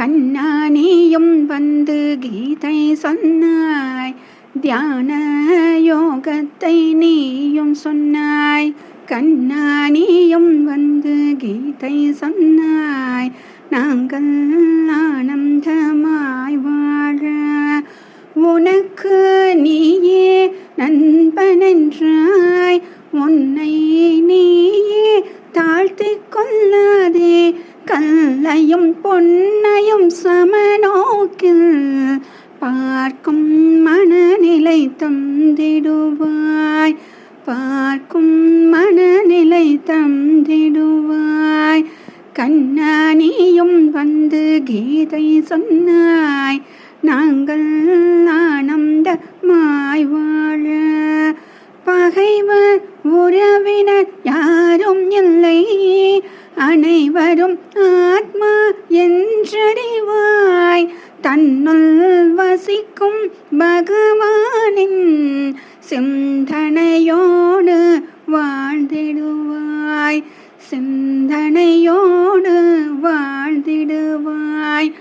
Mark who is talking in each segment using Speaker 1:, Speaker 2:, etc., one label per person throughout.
Speaker 1: கண்ணானியும் வந்து கீதை சொன்னாய். தியான யோகத்தை நீயும் சொன்னாய். கண்ணானியும் வந்து கீதை சொன்னாய். நாங்கள் ஆனந்தமாய் வாழ. உனக்கு நீயே நண்பனென்றாய். உன்னை நீயே தாழ்த்திக் கொள்ளாதே. கல்லையும் பொன்னையும் சமநோக்கில் பார்க்கும் மனநிலை தந்திடுவாய். பார்க்கும் மனநிலை தந்திடுவாய். கண்ணானியும் வந்து கீதை சொன்னாய். நாங்கள் ஆனந்த மாய்வாழ பகைவர் உறவினர் யாரும் இல்லை. அனைவரும் ஆத்மா என்றறிவாய். தன்னுள் வசிக்கும் பகவானின் சிந்தனையோடு வாழ்ந்திடுவாய். சிந்தனையோடு வாழ்ந்திடுவாய்.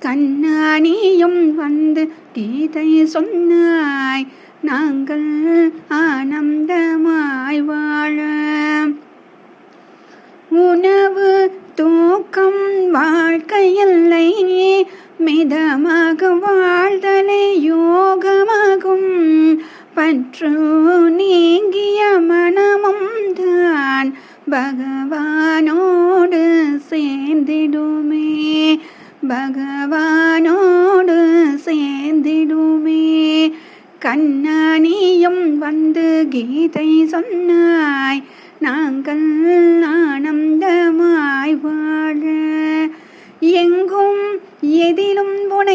Speaker 1: கண்ணானியும் வந்து கீதை சொன்னாய். நாங்கள் ஆனந்தமாய் வாழ. உணவு நோக்கம் வாழ்க்கையில்லை. மிதமாக வாழ்தலே யோகமாகும். பற்று நீங்கிய மனமும் தான் பகவானோடு சேர்ந்திடுமே. பகவானோடு சேர்ந்திடுமே. கண்ணானியும் வந்து கீதை சொன்னாய் நாங்கள் நாணம்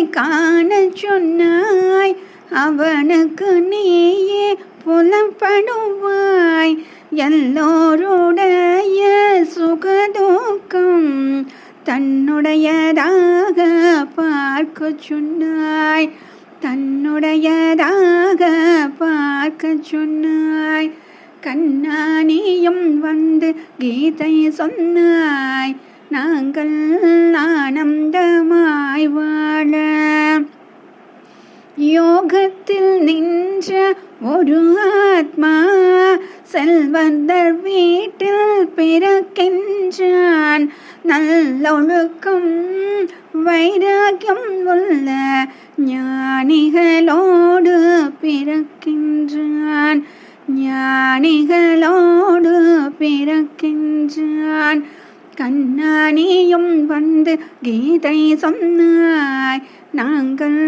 Speaker 1: எதிலும் காண சொன்னாய் அவனுக்கு நீயே புலப்படுவாய். எல்லோருடைய சுகதூக்கம் தன்னுடையதாக பார்க்க சொன்னாய். தன்னுடையதாக பார்க்க சொன்னாய். கண்ணானியும் வந்து கீதை சொன்னாய். நாங்கள் ஆனந்தமாய் வாழ யோகத்தில் நின்ற ஒரு ஆத்மா செல்வந்தர் வீட்டில் பிறக்கின்றான் நல்லொழுக்கம் வைராக்கியம் உள்ள ஞானிகளோடு பிறக்கின்றான் ஞானிகளோடு பிறக்கின்றான் கண்ணானியும் வந்து கீதை சொன்னாய் நாங்கள்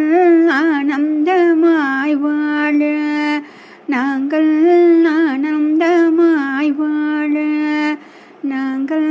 Speaker 1: ஆனந்தமாய் வாழ நாங்கள் ஆனந்தமாய் வாழ நாங்கள்